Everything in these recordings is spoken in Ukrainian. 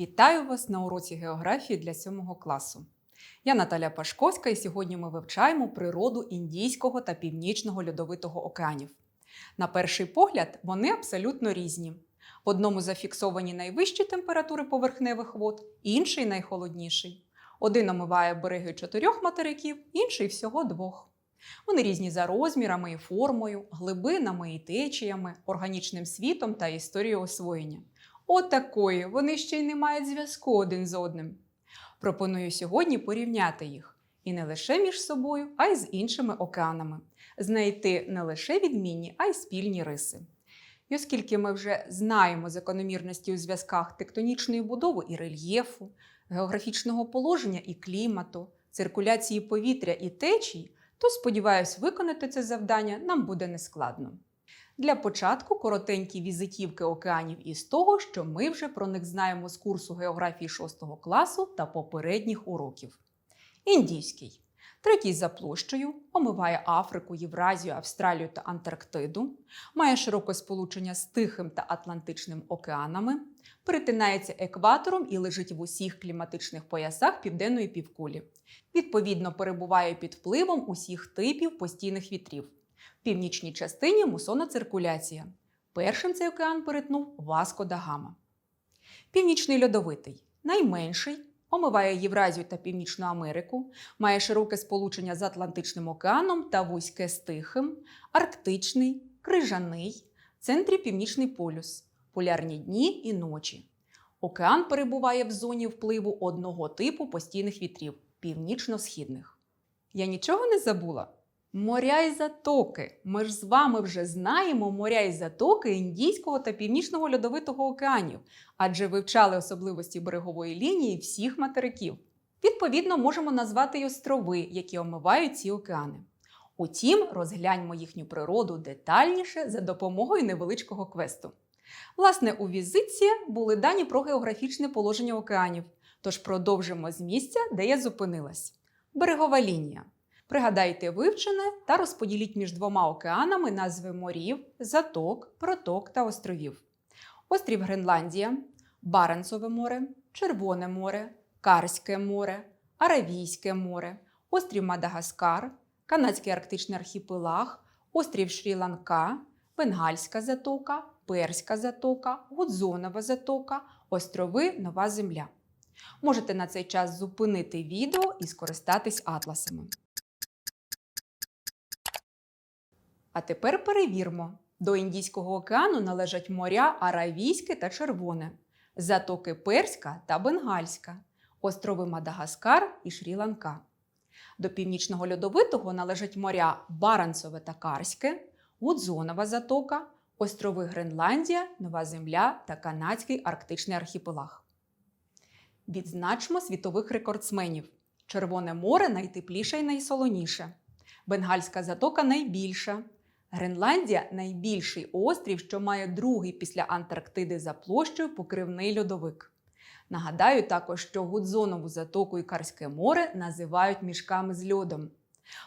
Вітаю вас на уроці географії для 7 класу. Я Наталя Пашковська, і сьогодні ми вивчаємо природу Індійського та Північного льодовитого океанів. На перший погляд, вони абсолютно різні. В одному зафіксовані найвищі температури поверхневих вод, інший найхолодніший. Один омиває береги чотирьох материків, інший всього двох. Вони різні за розмірами і формою, глибинами і течіями, органічним світом та історією освоєння. Отакої, вони ще й не мають зв'язку один з одним. Пропоную сьогодні порівняти їх і не лише між собою, а й з іншими океанами, знайти не лише відмінні, а й спільні риси. І оскільки ми вже знаємо закономірності у зв'язках тектонічної будови і рельєфу, географічного положення і клімату, циркуляції повітря і течій, то сподіваюсь, виконати це завдання нам буде нескладно. Для початку коротенькі візитівки океанів із того, що ми вже про них знаємо з курсу географії 6 класу та попередніх уроків. Індійський. Третій за площею омиває Африку, Євразію, Австралію та Антарктиду, має широке сполучення з Тихим та Атлантичним океанами, перетинається екватором і лежить в усіх кліматичних поясах південної півкулі. Відповідно, перебуває під впливом усіх типів постійних вітрів. В північній частині мусонна циркуляція. Першим цей океан перетнув Васко да Гама. Північний льодовитий найменший, омиває Євразію та Північну Америку, має широке сполучення з Атлантичним океаном та вузьке з Тихим, Арктичний, Крижаний, в центрі Північний полюс, полярні дні і ночі. Океан перебуває в зоні впливу одного типу постійних вітрів північно-східних. Я нічого не забула? Моря й затоки. Ми ж з вами вже знаємо моря й затоки Індійського та Північного льодовитого океанів, адже вивчали особливості берегової лінії всіх материків. Відповідно, можемо назвати й острови, які омивають ці океани. Утім, розгляньмо їхню природу детальніше за допомогою невеличкого квесту. Власне, у візитці були дані про географічне положення океанів, тож продовжимо з місця, де я зупинилась. Берегова лінія. Пригадайте вивчене та розподіліть між двома океанами назви морів, заток, проток та островів. Острів Гренландія, Баренцове море, Червоне море, Карське море, Аравійське море, острів Мадагаскар, Канадський арктичний архіпелаг, острів Шрі-Ланка, Бенгальська затока, Перська затока, Гудзонова затока, острови Нова Земля. Можете на цей час зупинити відео і скористатись атласами. А тепер перевірмо. До Індійського океану належать моря Аравійське та Червоне, затоки Перська та Бенгальська, острови Мадагаскар і Шрі-Ланка. До Північного льодовитого належать моря Баранцеве та Карське, Гудзонова затока, острови Гренландія, Нова Земля та Канадський арктичний архіпелаг. Відзначмо світових рекордсменів. Червоне море найтепліше і найсолоніше. Бенгальська затока найбільша. Гренландія найбільший острів, що має другий після Антарктиди за площею покривний льодовик. Нагадаю також, що Гудзонову затоку і Карське море називають мішками з льодом.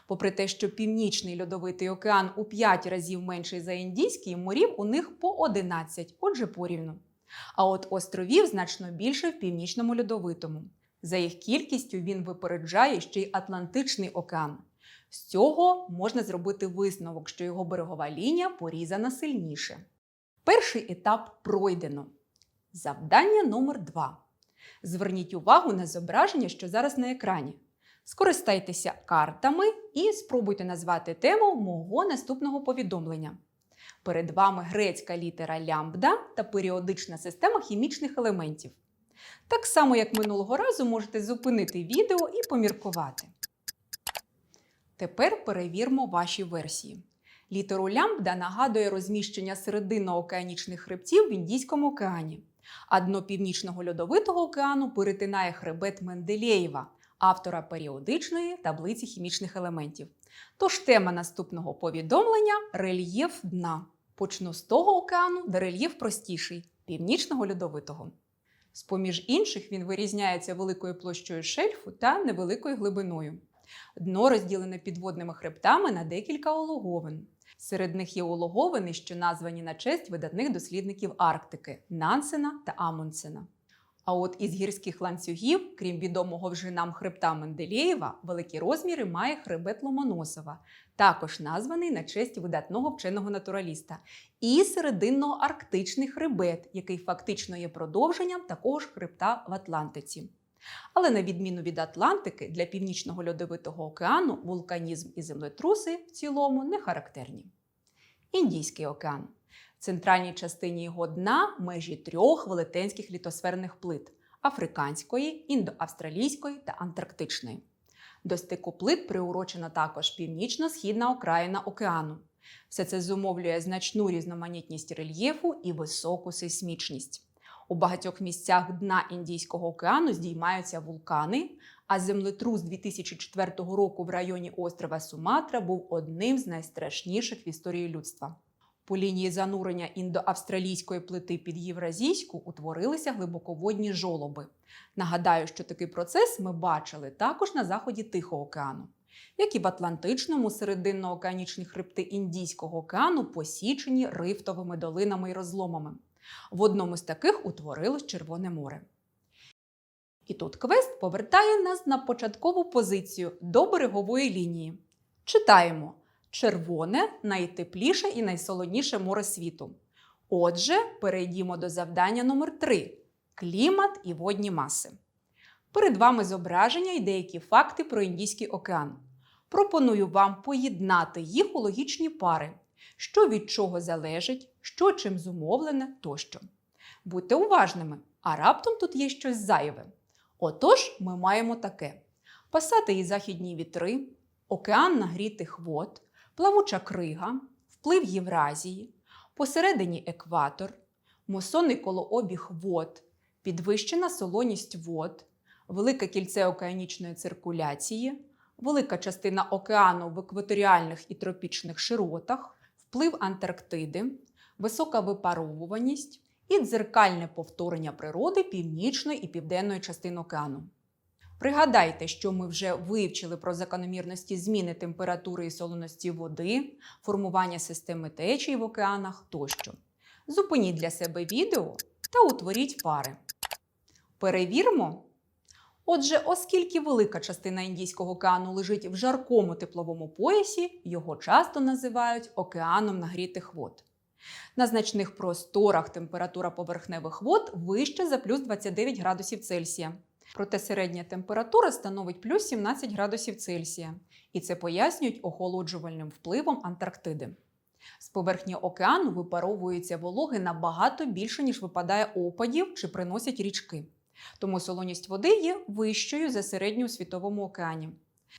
Попри те, що північний льодовитий океан у 5 разів менший за індійський, морів у них по 11, отже порівну. А от островів значно більше в північному льодовитому. За їх кількістю він випереджає ще й Атлантичний океан. З цього можна зробити висновок, що його берегова лінія порізана сильніше. Перший етап пройдено. Завдання номер 2 Зверніть увагу на зображення, що зараз на екрані. Скористайтеся картами і спробуйте назвати тему мого наступного повідомлення. Перед вами грецька літера лямбда та періодична система хімічних елементів. Так само, як минулого разу, можете зупинити відео і поміркувати. Тепер перевірмо ваші версії. Літеру лямбда нагадує розміщення серединно-океанічних хребтів в Індійському океані, а дно Північного льодовитого океану перетинає хребет Менделєєва, автора періодичної таблиці хімічних елементів. Тож тема наступного повідомлення рельєф дна. Почну з того океану, де рельєф простіший північного льодовитого. З-поміж інших він вирізняється великою площею шельфу та невеликою глибиною. Дно розділене підводними хребтами на декілька ологовин. Серед них є ологовини, що названі на честь видатних дослідників Арктики Нансена та Амундсена. А от із гірських ланцюгів, крім відомого вже нам хребта Менделєєва, великі розміри має хребет Ломоносова, також названий на честь видатного вченого натураліста, і серединно-арктичний хребет, який фактично є продовженням такого ж хребта в Атлантиці. Але на відміну від Атлантики, для північного льодовитого океану вулканізм і землетруси в цілому не характерні. Індійський океан. В центральній частині його дна межі трьох велетенських літосферних плит африканської, індоавстралійської та антарктичної. До стику плит приурочена також північно-східна окраїна океану. Все це зумовлює значну різноманітність рельєфу і високу сейсмічність. У багатьох місцях дна Індійського океану здіймаються вулкани, а землетрус 2004 року в районі острова Суматра був одним з найстрашніших в історії людства. По лінії занурення індоавстралійської плити під Євразійську утворилися глибоководні жолоби. Нагадаю, що такий процес ми бачили також на заході Тихого океану. Як і в Атлантичному серединно-океанічні хребти Індійського океану посічені рифтовими долинами і розломами. В одному з таких утворилось Червоне море. І тут квест повертає нас на початкову позицію до берегової лінії. Читаємо: червоне найтепліше і найсолоніше море світу. Отже, перейдімо до завдання номер 3 клімат і водні маси. Перед вами зображення і деякі факти про Індійський океан. Пропоную вам поєднати їх у логічні пари, що від чого залежить, що чим зумовлене тощо. Будьте уважними, а раптом тут є щось зайве. Отож, ми маємо таке: пасати і західні вітри, океан нагрітих вод, плавуча крига, вплив Євразії, посередині екватор, мусонний колообіг вод, підвищена солоність вод, велике кільце океанічної циркуляції, велика частина океану в екваторіальних і тропічних широтах, вплив Антарктиди, висока випаровуваність і дзеркальне повторення природи північної і південної частин океану. Пригадайте, що ми вже вивчили про закономірності зміни температури і солоності води, формування системи течій в океанах тощо. Зупиніть для себе відео та утворіть пари. Перевіримо. Отже, оскільки велика частина Індійського океану лежить в жаркому тепловому поясі, його часто називають океаном нагрітих вод. На значних просторах температура поверхневих вод вища за плюс 29 градусів Цельсія. Проте середня температура становить плюс 17 градусів Цельсія, і це пояснюють охолоджувальним впливом Антарктиди. З поверхні океану випаровується вологи набагато більше, ніж випадає опадів чи приносять річки. Тому солоність води є вищою за середню у світовому океані.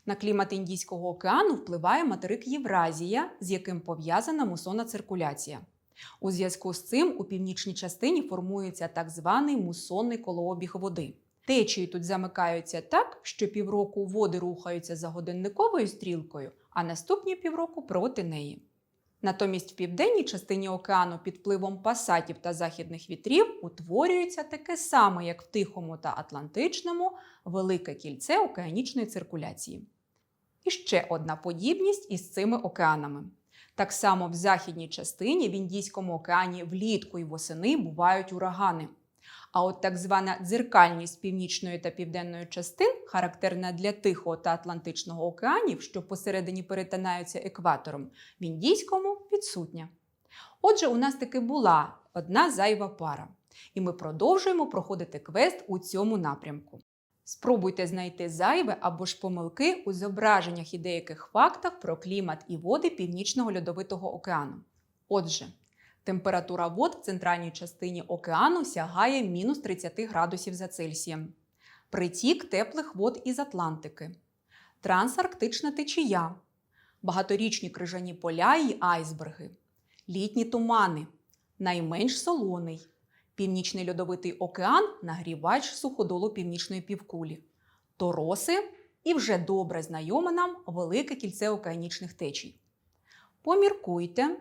На клімат Індійського океану впливає материк Євразія, з яким пов'язана мусонна циркуляція. У зв'язку з цим у північній частині формується так званий мусонний колообіг води. Течії тут замикаються так, що півроку води рухаються за годинниковою стрілкою, а наступні півроку проти неї. Натомість в південній частині океану під впливом пасатів та західних вітрів утворюється таке саме, як в Тихому та Атлантичному, велике кільце океанічної циркуляції. І ще одна подібність із цими океанами. Так само в західній частині в Індійському океані влітку і восени бувають урагани. А от так звана дзеркальність північної та південної частин, характерна для Тихого та Атлантичного океанів, що посередині перетинаються екватором, в індійському відсутня. Отже, у нас таки була одна зайва пара, і ми продовжуємо проходити квест у цьому напрямку. Спробуйте знайти зайве або ж помилки у зображеннях і деяких фактах про клімат і води Північного льодовитого океану. Отже, Температура вод в центральній частині океану сягає мінус 30 градусів за Цельсієм. Притік теплих вод із Атлантики, трансарктична течія, багаторічні крижані поля і айсберги, літні тумани, найменш солоний, Північний льодовитий океан нагрівач суходолу північної півкулі, тороси і вже добре знайоме нам велике кільце океанічних течій. Поміркуйте.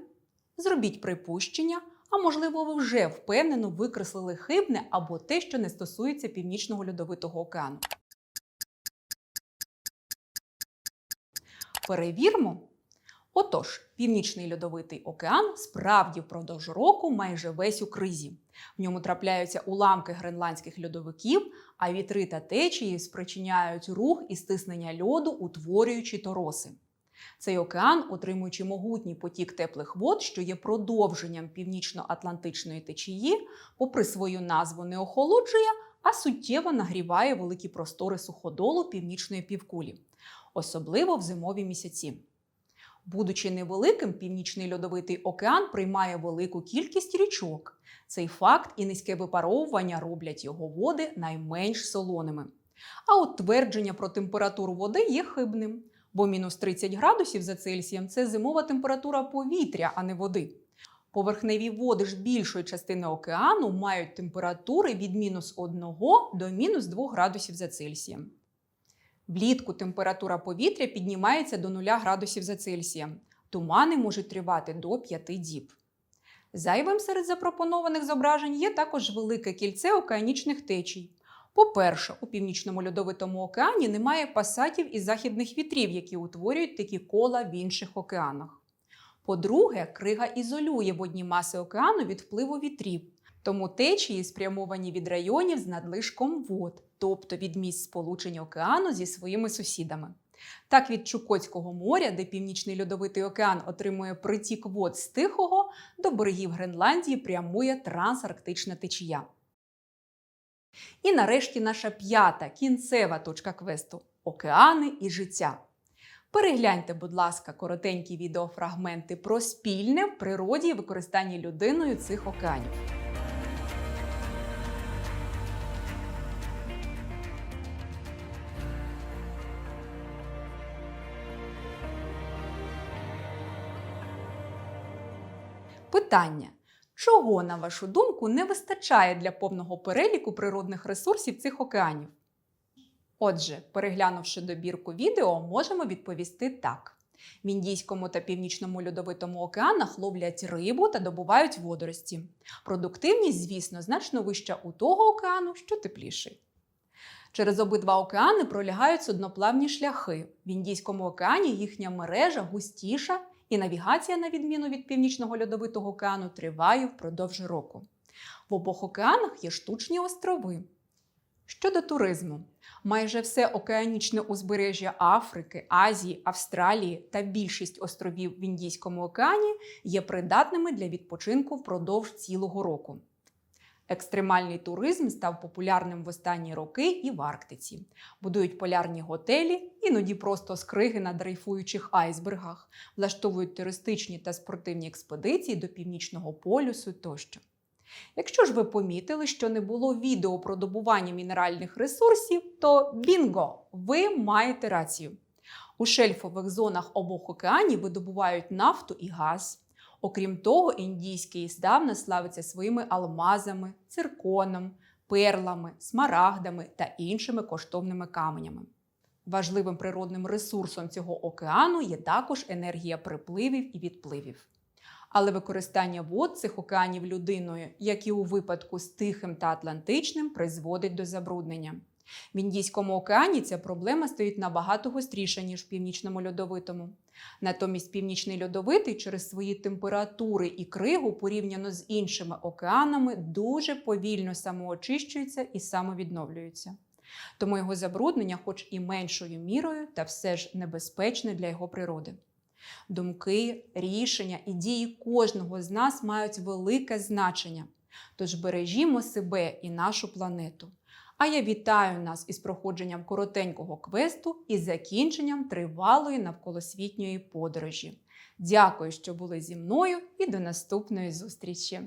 Зробіть припущення, а можливо, ви вже впевнено викреслили хибне або те, що не стосується Північного льодовитого океану. Перевірмо. Отож, Північний льодовитий океан справді впродовж року майже весь у кризі. В ньому трапляються уламки гренландських льодовиків, а вітри та течії спричиняють рух і стиснення льоду, утворюючи тороси. Цей океан, отримуючи могутній потік теплих вод, що є продовженням північно-атлантичної течії, попри свою назву не охолоджує, а суттєво нагріває великі простори суходолу північної півкулі, особливо в зимові місяці. Будучи невеликим, північний льодовитий океан приймає велику кількість річок. Цей факт і низьке випаровування роблять його води найменш солоними. А от твердження про температуру води є хибним, бо мінус 30 градусів за Цельсієм це зимова температура повітря, а не води. Поверхневі води ж більшої частини океану мають температури від мінус 1 до мінус 2 градусів за Цельсієм. Влітку температура повітря піднімається до 0 градусів за Цельсієм. Тумани можуть тривати до 5 діб. Зайвим серед запропонованих зображень є також велике кільце океанічних течій. По-перше, у північному льодовитому океані немає пасатів і західних вітрів, які утворюють такі кола в інших океанах. По-друге, крига ізолює водні маси океану від впливу вітрів, тому течії спрямовані від районів з надлишком вод, тобто від місць сполучення океану зі своїми сусідами. Так, від Чукотського моря, де Північний льодовитий океан отримує притік вод з Тихого, до берегів Гренландії прямує трансарктична течія. І нарешті наша п'ята кінцева точка квесту океани і життя. Перегляньте, будь ласка, коротенькі відеофрагменти про спільне в природі і використанні людиною цих океанів. Питання. Чого, на вашу думку, не вистачає для повного переліку природних ресурсів цих океанів? Отже, переглянувши добірку відео, можемо відповісти так: в Індійському та Північному льодовитому океанах ловлять рибу та добувають водорості. Продуктивність, звісно, значно вища у того океану, що тепліший. Через обидва океани пролягають судноплавні шляхи. В Індійському океані їхня мережа густіша, і навігація, на відміну від Північного льодовитого океану, триває впродовж року. В обох океанах є штучні острови. Щодо туризму, майже все океанічне узбережжя Африки, Азії, Австралії та більшість островів в Індійському океані є придатними для відпочинку впродовж цілого року. Екстремальний туризм став популярним в останні роки і в Арктиці. Будують полярні готелі, іноді просто скриги на дрейфуючих айсбергах, влаштовують туристичні та спортивні експедиції до північного полюсу тощо. Якщо ж ви помітили, що не було відео про добування мінеральних ресурсів, то бінго! Ви маєте рацію. У шельфових зонах обох океанів видобувають нафту і газ. Окрім того, індійський здавна славиться своїми алмазами, цирконом, перлами, смарагдами та іншими коштовними каменями. Важливим природним ресурсом цього океану є також енергія припливів і відпливів. Але використання вод цих океанів людиною, як і у випадку з Тихим та Атлантичним, призводить до забруднення. В Індійському океані ця проблема стоїть набагато гостріша, ніж в північному льодовитому. Натомість північний льодовитий через свої температури і кригу порівняно з іншими океанами дуже повільно самоочищується і самовідновлюється. Тому його забруднення, хоч і меншою мірою, та все ж небезпечне для його природи. Думки, рішення і дії кожного з нас мають велике значення. Тож бережімо себе і нашу планету. А я вітаю нас із проходженням коротенького квесту і закінченням тривалої навколосвітньої подорожі. Дякую, що були зі мною, і до наступної зустрічі!